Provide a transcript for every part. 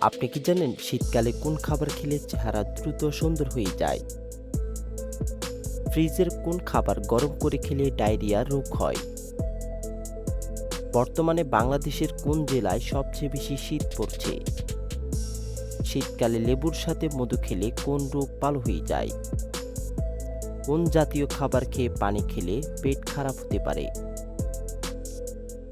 আপনি কি জানেন শীতকালে কোন খাবার খেলে চেহারা দ্রুত সুন্দর হয়ে যায়? ফ্রিজের কোন খাবার গরম করে খেলে ডায়রিয়া রোগ হয়? বর্তমানে বাংলাদেশের কোন জেলায় সবচেয়ে বেশি শীত পড়ছে? শীতকালে লেবুর সাথে মধু খেলে কোন রোগ ভালো হয়ে যায়? কোন জাতীয় খাবার খেয়ে পানি খেলে পেট খারাপ হতে পারে?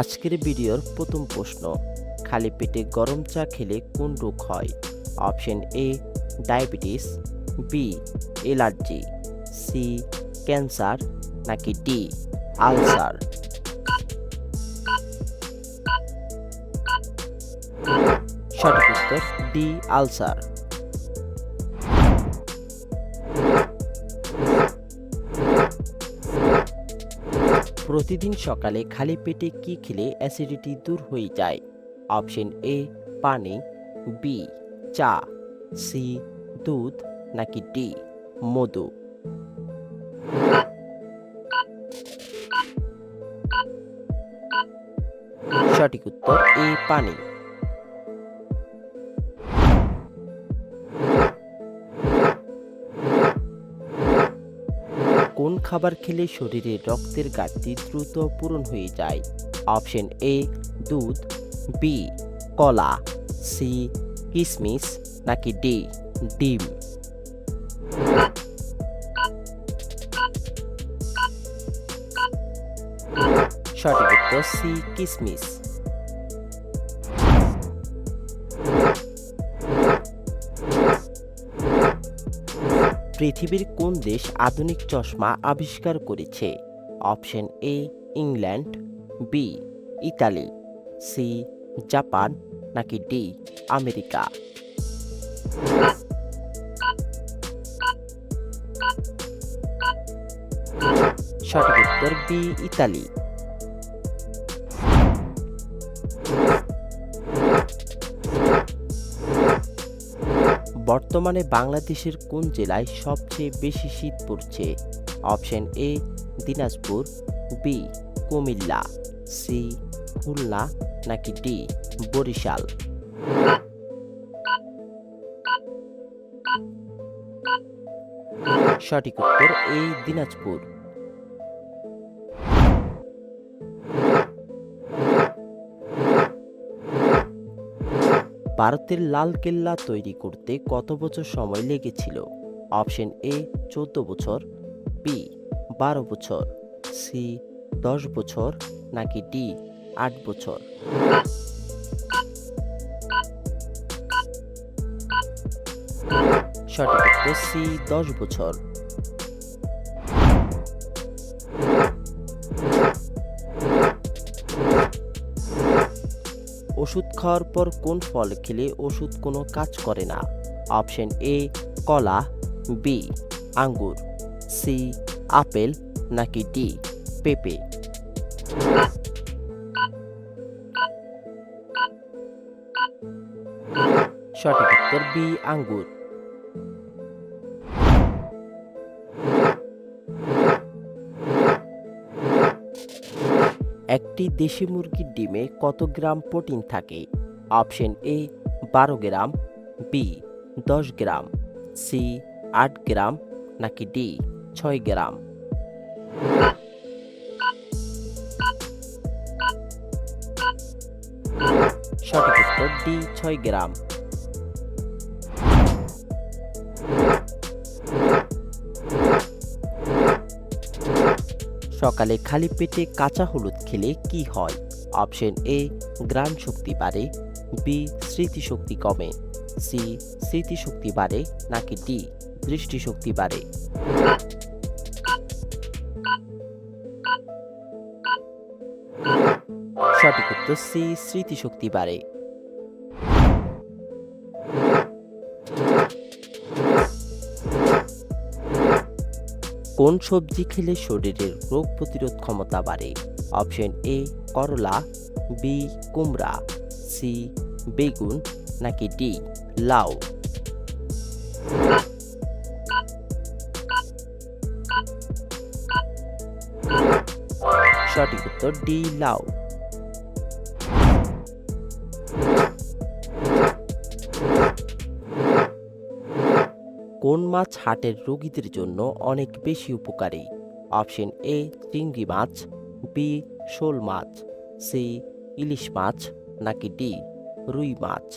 আজকের ভিডিওর প্রথম প্রশ্ন, খালি পেটে গরম চা খেলে কোন রোগ হয়? Option A diabetes B allergy C cancer, নাকি ডি আলসার? সঠিক উত্তর ডি আলসার। প্রতিদিন সকালে খালি পেটে কি খেলে অ্যাসিডিটি দূর হয়ে যায়? অপশন এ পানি। বি চা। সি দুধ নাকি ডি মধু? সঠিক উত্তর এ পানি। খাবার খেলে শরীরে রক্তের ঘাটতি দ্রুত পূরণ হয়ে যায়। অপশন এ দুধ। বি কলা। সি কিশমিশ নাকি ডি ডিম। সঠিক উত্তর সি কিশমিশ পৃথিবীর কোন দেশ আধুনিক চশমা আবিষ্কার করেছে? Option A, England, B, Italy, C, Japan, নাকি ডি, আমেরিকা? সঠিক উত্তর বি, ইতালি। বর্তমানে বাংলাদেশের কোন জেলায় সবচেয়ে বেশি শীত পড়ছে? Option A, Dinajpur, B, Comilla, C, Khulna, নাকি ডি, বরিশাল? সঠিক উত্তর এই দিনাজপুর। ভারতের লাল কেল্লা তৈরি করতে কত বছর সময় লেগেছিল? অপশন এ, চোদ্দ বছর, বি, বারো বছর, সি, দশ বছর, নাকি ডি, আট বছর? সঠিক সি, দশ বছর। ওষুধ খাওয়ার পর কোন ফল খেলে ওষুধ কোনো কাজ করে না? অপশন এ, কলা, বি, আঙ্গুর, সি, আপেল, নাকি ডি, পেঁপে। সঠিক উত্তর বি, আঙ্গুর। একটি দেশি মুরগির ডিমে কত গ্রাম প্রোটিন থাকে? অপশন এ, বারো গ্রাম, বি, দশ গ্রাম, সি, আট গ্রাম, নাকি ডি, ছয় গ্রাম? সঠিক উত্তর, ডি, ছয় গ্রাম। সকালে খালি পেটে কাঁচা হলুদ খেলে কি হয়? অপশন এ গ্রাম শক্তি বাড়ে। বি স্মৃতিশক্তি কমে। সি স্মৃতিশক্তি বাড়ে, নাকি ডি দৃষ্টিশক্তি বাড়ে। সঠিক উত্তর সি স্মৃতিশক্তি বাড়ে। কোন সবজি খেলে শরীরের রোগ প্রতিরোধ ক্ষমতা বাড়ে? অপশন এ, করলা, বি, কুমড়া, সি, বেগুন, নাকি ডি, লাউ। সঠিক উত্তর ডি, লাউ। কোন মাছ হার্টের রোগীদের জন্য অনেক বেশি উপকারী? অপশন এ, চিংড়ি মাছ বি শোল মাছ সি ইলিশ মাছ নাকি ডি রুই মাছ?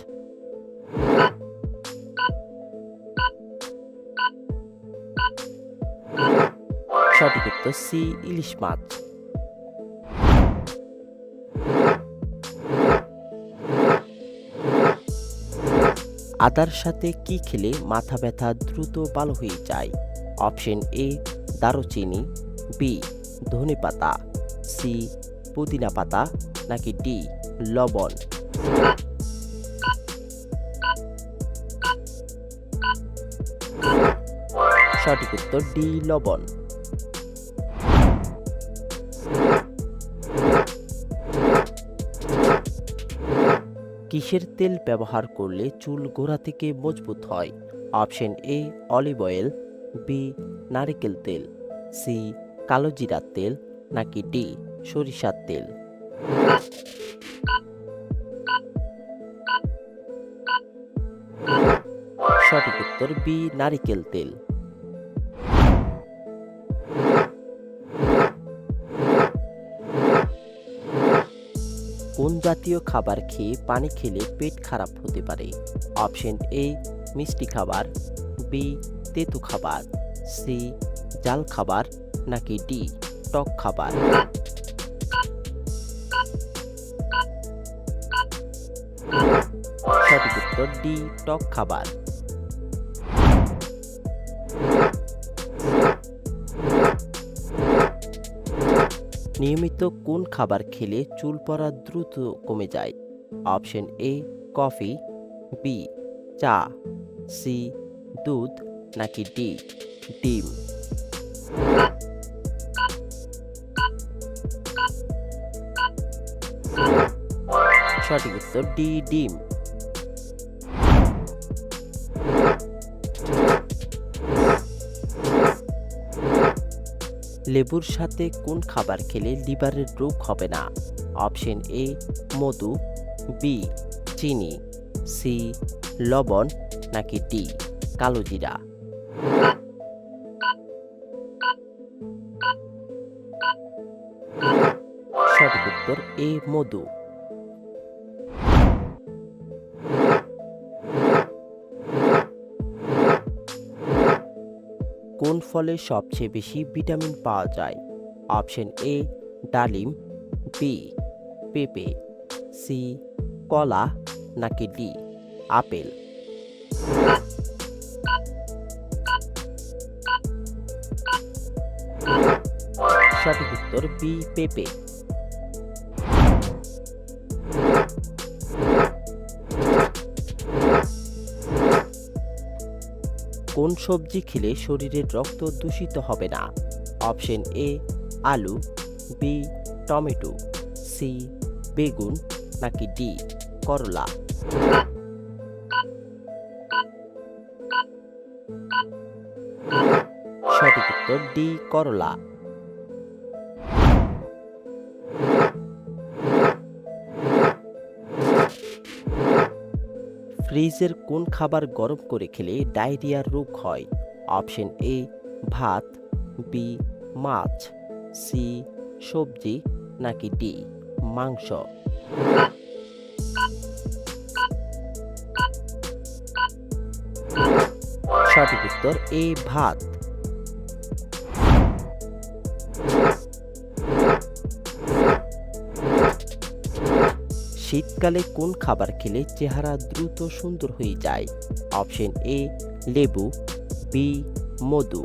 সঠিক উত্তর সি, ইলিশ মাছ। আদার সাথে কি খেলে মাথা ব্যথা দ্রুত ভালো হয়ে যায়? অপশন এ, দারুচিনি, বি ধনে পাতা সি, পুদিনা পাতা, নাকি ডি, লবণ? সঠিক উত্তর ডি, লবণ। কিসের তেল ব্যবহার করলে চুল গোড়া থেকে মজবুত হয়? Option A, olive oil, B, নারকেল তেল, সি, কালো জিরার তেল নাকি ডি সরিষার তেল? সঠিক উত্তর, বি, নারিকেল তেল। কোন জাতীয় খাবার খেয়ে পানি খেলে পেট খারাপ হতে পারে? অপশন এ, মিষ্টি খাবার, বি তেতু খাবার, সি, জাল খাবার নাকি ডি? টক খাবার। সঠিক উত্তর ডি, টক খাবার। নিয়মিত কোন খাবার খেলে চুল পড়া দ্রুত কমে যায়? অপশন এ, কফি, বি, চা, সি, দুধ, নাকি ডি, ডিম? সঠিক উত্তর ডি, ডিম। লেবুর সাথে কোন খাবার খেলে লিভারের রোগ হবে না? অপশন এ, মধু, বি, চিনি, সি, লবণ, নাকি ডি, কালো জিরা। সঠিক উত্তর এ, মধু। ফলে সবচেয়ে বেশি ভিটামিন পাওয়া যায়। অপশন এ, ডালিম, বি, পেঁপে, সি, কলা নাকি ডি, আপেল। সঠিক উত্তর বি, পেঁপে। কোন সবজি খেলে শরীরের রক্ত দূষিত হবে না? অপশন এ, আলু, বি, টমেটো, সি, বেগুন, নাকি ডি, করলা? সঠিক উত্তর ডি, করলা। ফ্রিজের কোন খাবার গরম করে খেলে ডায়রিয়ার রোগ হয়? অপশন এ, ভাত, বি, মাছ, সি, সবজি, নাকি ডি, মাংস? সঠিক উত্তর এ, ভাত। শীতকালে কোন খাবার খেলে চেহারা দ্রুত সুন্দর হয়ে যায়? অপশন এ লেবু বি মধু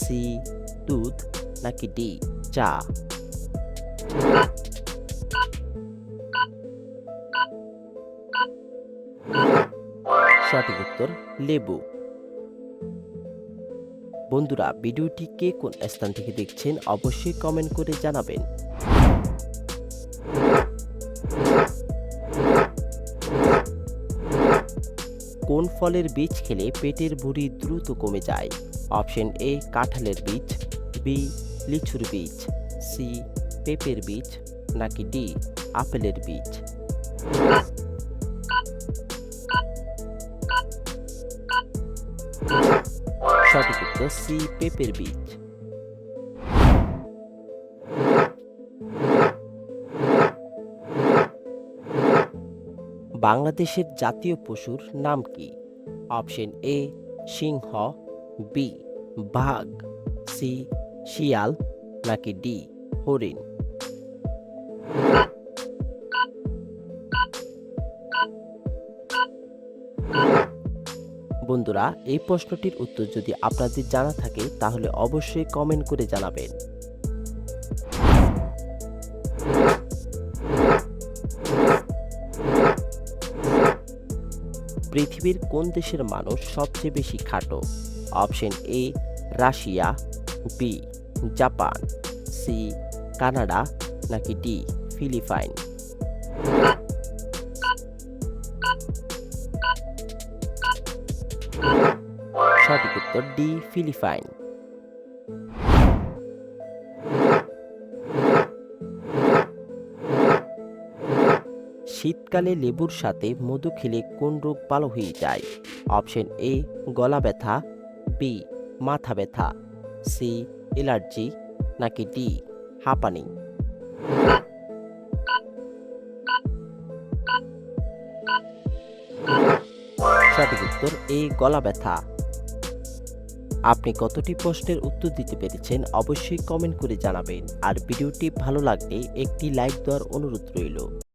সি দুধ, নাকি ডি চা? সঠিক উত্তর, লেবু। বন্ধুরা, ভিডিওটি কে কোন স্থান থেকে দেখছেন অবশ্যই কমেন্ট করে জানাবেন। কোন ফলের বীজ খেলে পেটের ভুঁড়ি দ্রুত কমে যায়? অপশন এ, কাঁঠালের বীজ, বি, লিচুর বীজ, সি, পেঁপের বীজ, নাকি ডি, আপেলের বীজ? সঠিক উত্তর সি, পেঁপের বীজ। বাংলাদেশের জাতীয় পশুর নাম কি? অপশন এ, সিংহ, বি, বাঘ, সি, শিয়াল, নাকি ডি, হরিণ? বন্ধুরা, এই প্রশ্নটির উত্তর যদি আপনাদের জানা থাকে, তাহলে অবশ্যই কমেন্ট করে জানাবেন। পৃথিবীর কোন দেশের মানুষ সবচেয়ে বেশি খাটো? Option A, Russia B Japan C Canada, নাকি ডি ফিলিপাইন? সঠিক উত্তর ডি ফিলিপাইন। শীতকালে লেবুর সাথে মধু খেলে কোন রোগ ভালো হয়ে যায়? অপশন এ গলা ব্যথা বি মাথা ব্যথা সি অ্যালার্জি, নাকি ডি হাঁপানি সঠিক উত্তর এ গলা ব্যথা। আপনি কতটি প্রশ্নের উত্তর দিতে পেরেছেন অবশ্যই কমেন্ট করে জানাবেন। আর ভিডিওটি ভালো লাগলে একটি লাইক দেওয়ার অনুরোধ রইল।